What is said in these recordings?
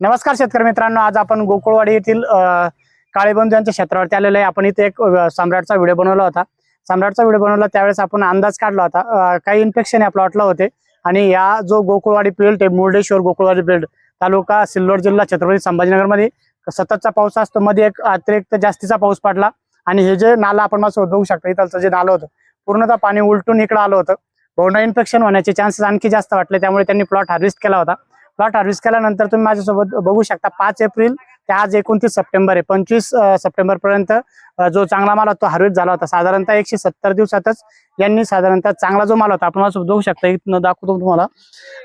नमस्कार शेतकरी मित्रांनो आज आपण गोकुळवाडी येथील काळेबंधू यांच्या क्षेत्रावरती आलेलो आहे. आपण इथे एक सम्राटचा व्हिडिओ बनवला होता. सम्राटचा व्हिडिओ बनवला त्यावेळेस आपण अंदाज काढला होता. काही इन्फेक्शन या प्लॉटला होते. आणि या जो गोकुळवाडी फील्ड आहे मुर्डेश्वर गोकुळवाडी फील्ड तालुका सिल्लोड जिल्हा छत्रपती संभाजीनगरमध्ये सततचा पाऊस असतो. मध्ये एक अतिरिक्त जास्तीचा पाऊस पडला. आणि हे जे नाला आपण माझं बघू शकतो इथलचं जे नालं होतं पूर्णतः पाणी उलटून इकडं आलं होतं. बोंडा इन्फेक्शन होण्याचे चान्सेस आणखी जास्त वाटले. त्यामुळे त्यांनी प्लॉट हार्वेस्ट केला होता. प्लॉट हार्वेस्ट केल्यानंतर तुम्ही माझ्यासोबत बघू शकता पाच एप्रिल ते आज एकोणतीस सप्टेंबर आहे. पंचवीस सप्टेंबर पर्यंत जो चांगला माल होता तो हार्वेस्ट झाला होता. साधारणतः एकशे सत्तर दिवसातच यांनी साधारणतः चांगला जो माल होता आपण माझ्यासोबत बघू शकता इथनं दाखवतो तुम्हाला.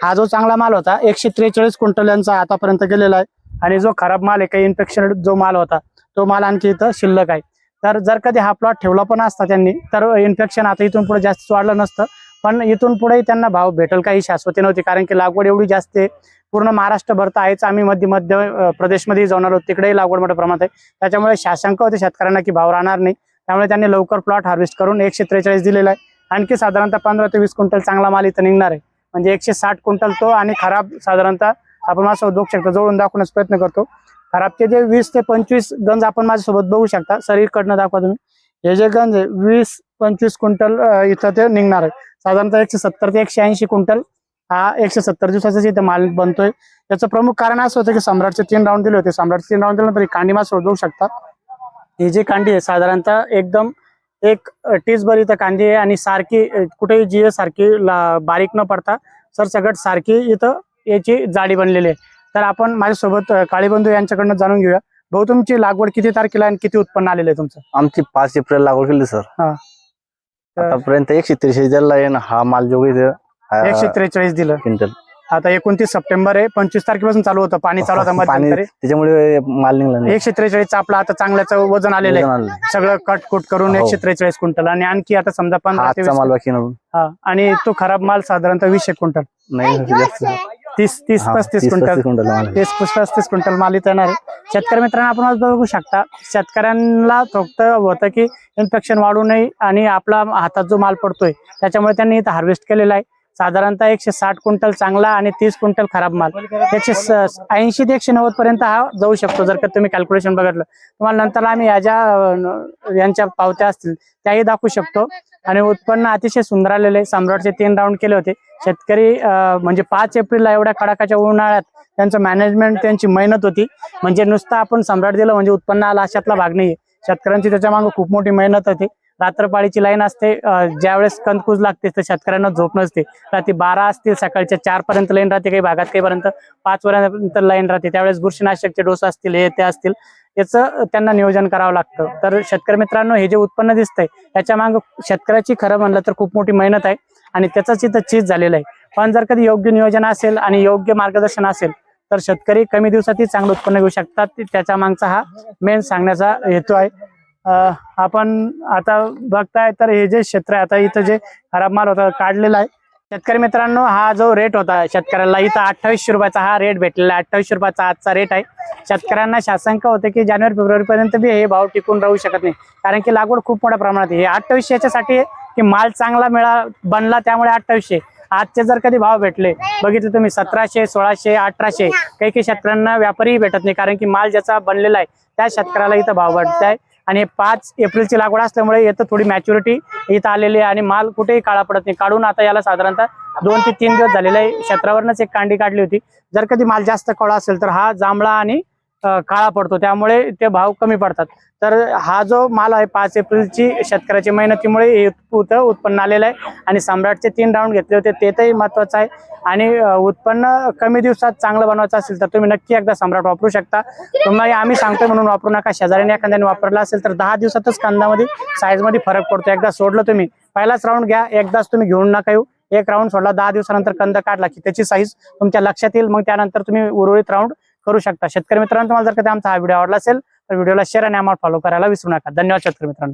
हा जो चांगला माल होता एकशे त्रेचाळीस क्विंटल यांचा आतापर्यंत गेलेला आहे. आणि जो खराब माल आहे काही इन्फेक्शन जो माल होता तो माल आणखी इथं शिल्लक आहे. तर जर कधी हा प्लॉट ठेवला पण असता त्यांनी तर इन्फेक्शन आता इथून पुढे जास्त वाढलं नसतं. पण इथून पुढेही त्यांना भाव भेटेल काही शाश्वती नव्हती. कारण की लागवड एवढी जास्त आहे. पूर्ण महाराष्ट्रभर तर आहेच. आम्ही मध्य मध्य प्रदेशमध्ये जाऊन आलो. तिकडेही लागवड मोठ्या प्रमाणात आहे. त्याच्यामुळे शासंक होते शेतकऱ्यांना की भाव राहणार नाही. त्यामुळे त्यांनी लवकर प्लॉट हार्वेस्ट करून एकशे त्रेचाळीस दिलेला आहे. आणखी साधारणतः पंधरा ते वीस क्विंटल चांगला माल इथं निघणार आहे. म्हणजे एकशे साठ क्विंटल तो आणि खराब साधारणतः आपण माझा उद्योग शकतो जवळून दाखवण्याचा प्रयत्न करतो. खराबचे जे वीस ते पंचवीस गंज आपण माझ्यासोबत बघू शकता. सरीकडनं दाखवा तुम्ही. हे जे गंज आहे वीस पंचवीस क्विंटल इथं ते निघणार आहे. साधारणतः एकशे सत्तर ते एकशे ऐंशी क्विंटल हा एकशे सत्तर दिवसाचाच इथे माल बनतोय. त्याचं प्रमुख कारण असं होतं की सम्राटचे तीन राऊंड दिले होते. सम्राटचे तीन राऊंड दिल्यानंतर ही कांडी मास बघू शकता ही जी कांडी आहे साधारणतः एकदम एक टीसभर इथं कांदी आहे आणि सारखी कुठेही जी आहे सारखी बारीक न पडता सरसकट सारखी इथं याची जाडी बनलेली आहे. तर आपण माझ्यासोबत काळीबंधू यांच्याकडनं जाणून घेऊया. भाऊ तुमची लागवड किती तारखेला आणि किती उत्पन्न आलेलं आहे तुमचं? आमची पाच एप्रिल लागवड केली सर. हा. आतापर्यंत एकशे त्रेचाळीस दिला आहे ना हा माल जो एकशे त्रेचाळीस दिलं. क्विंटल. आता एकोणतीस सप्टेंबर आहे पंचवीस तारखेपासून चालू होतं पाणी चालू होतं पाणी मध्यंतरी त्याच्यामुळे माल निघला एकशे त्रेचाळीस आपलं आता चांगल्याचं वजन आलेलं आहे. सगळं कट कुट करून हो. एकशे त्रेचाळीस क्विंटल. आणि आणखी आता समजा पंधरा वीस माल बाकी आणि तो खराब माल साधारणतः वीसशे क्विंटल. नाही. तीस तीस हा, पस्तीस तीस- क्विंटल पस्तीस क्विंटल माल आहे. तीस पस्तीस क्विंटल माल इथं येणार आहे शेतकरी मित्रांनो आपण आज बघू शकता शेतकऱ्यांना फक्त होतं की इन्फेक्शन वाढू नये आणि आपला हातात जो माल पडतोय त्याच्यामुळे त्यांनी इथं हार्वेस्ट केलेला आहे साधारणतः एकशे साठ क्विंटल चांगला आणि तीस क्विंटल खराब माल. एकशे ऐंशी ते एकशे नव्वद पर्यंत हा जाऊ शकतो जर का तुम्ही कॅल्क्युलेशन बघितलं. तुम्हाला नंतर आम्ही या ज्या यांच्या पावत्या असतील त्याही दाखवू शकतो. आणि उत्पन्न अतिशय सुंदर आलेलं आहे. सम्राटचे तीन राऊंड केले होते. शेतकरी म्हणजे पाच एप्रिलला एवढ्या कडाकाच्या उन्हाळ्यात त्यांचं मॅनेजमेंट त्यांची मेहनत होती. म्हणजे नुसतं आपण सम्राट दिलं म्हणजे उत्पन्न आलं अशातला भाग नाहीये. शेतकऱ्यांची त्याच्यामागे खूप मोठी मेहनत होती. रात्रपाळीची लाईन असते. ज्यावेळेस कंदकूज लागते तर शेतकऱ्यांना झोप नसते. रात्री बारा असतील सकाळच्या चार पर्यंत लाईन राहते काही भागात काहीपर्यंत. पाच पर्यंत लाईन राहते. त्यावेळेस बुरशीनाशकचे डोस असतील हे ते असतील. याचं त्यांना नियोजन करावं लागतं. तर शेतकरी मित्रांनो हे जे उत्पन्न दिसतंय त्याच्यामागे शेतकऱ्याची खरं म्हणलं तर खूप मोठी मेहनत आहे. आणि त्याचाच इथं चीज झालेलं आहे. पण जर कधी योग्य नियोजन असेल आणि योग्य मार्गदर्शन असेल तर शेतकरी कमी दिवसातही चांगलं उत्पन्न घेऊ शकतात. त्याच्या मागचा हा मेन सांगण्याचा हेतू आहे. आपण आता बघताय तर हे जे क्षेत्र आहे आता इथं जे खराब माल होता काढलेला आहे. शेतकरी मित्रांनो हा जो रेट होता शेतकऱ्याला इथं अठ्ठावीसशे रुपयाचा हा रेट भेटलेला आहे. अठ्ठावीसशे रुपयाचा आजचा रेट आहे. शेतकऱ्यांना शासंक होते की जानेवारी फेब्रुवारी पर्यंत बी हे भाव टिकून राहू शकत नाही. कारण की लागवड खूप मोठ्या प्रमाणात आहे. हे अठ्ठावीसशे याच्यासाठी आहे की माल चांगला मिळा बनला त्यामुळे अठ्ठावीसशे. आजचे जर कधी भाव भेटले बघितले तुम्ही सतराशे सोळाशे अठराशे काही काही शेतकऱ्यांना व्यापारीही भेटत नाही. कारण की माल ज्याचा बनलेला आहे त्या शेतकऱ्याला इथं भाव भेटत आहे आणि पाच एप्रिलची लागवड असल्यामुळे इथं थोडी मॅच्युरिटी इथं आलेली आहे आणि माल कुठेही काळा पडत नाही. काढून आता याला साधारणतः दोन ते तीन दिवस झालेले आहे. क्षेत्रावरनच एक कांडी काढली होती. जर कधी माल जास्त कळा असेल तर हा जांभळा आणि काळा पडतो. त्यामुळे ते भाव कमी पडतात. तर हा जो माल आहे पाच एप्रिलची शेतकऱ्याची मेहनतीमुळे हे उत्पन्न आलेलं आहे. आणि सम्राटचे तीन राऊंड घेतले होते ते तरी महत्वाचं आहे. आणि उत्पन्न कमी दिवसात चांगलं बनवायचं असेल तर तुम्ही नक्की एकदा सम्राट वापरू शकता. तुम्हाला आम्ही सांगतोय म्हणून वापरू नका. शेजाऱ्याने एखाद्याने वापरला असेल तर दहा दिवसातच कांदामध्ये साईजमध्ये फरक पडतो. एकदा सोडलं तुम्ही पहिलाच राऊंड घ्या. एकदाच तुम्ही घेऊन नका येऊ. एक राऊंड सोडला दहा दिवसानंतर कंद काढला की त्याची साईज तुमच्या लक्षात येईल. मग त्यानंतर तुम्ही उर्वरित राऊंड करू शकता. शेतकरी मित्रांनो तुम्हाला जर कधी आमचा हा व्हिडिओ आवडला असेल तर व्हिडिओला शेअर आणि आम्हाला फॉलो करायला विसरू नका. धन्यवाद शेतकरी मित्रांनो.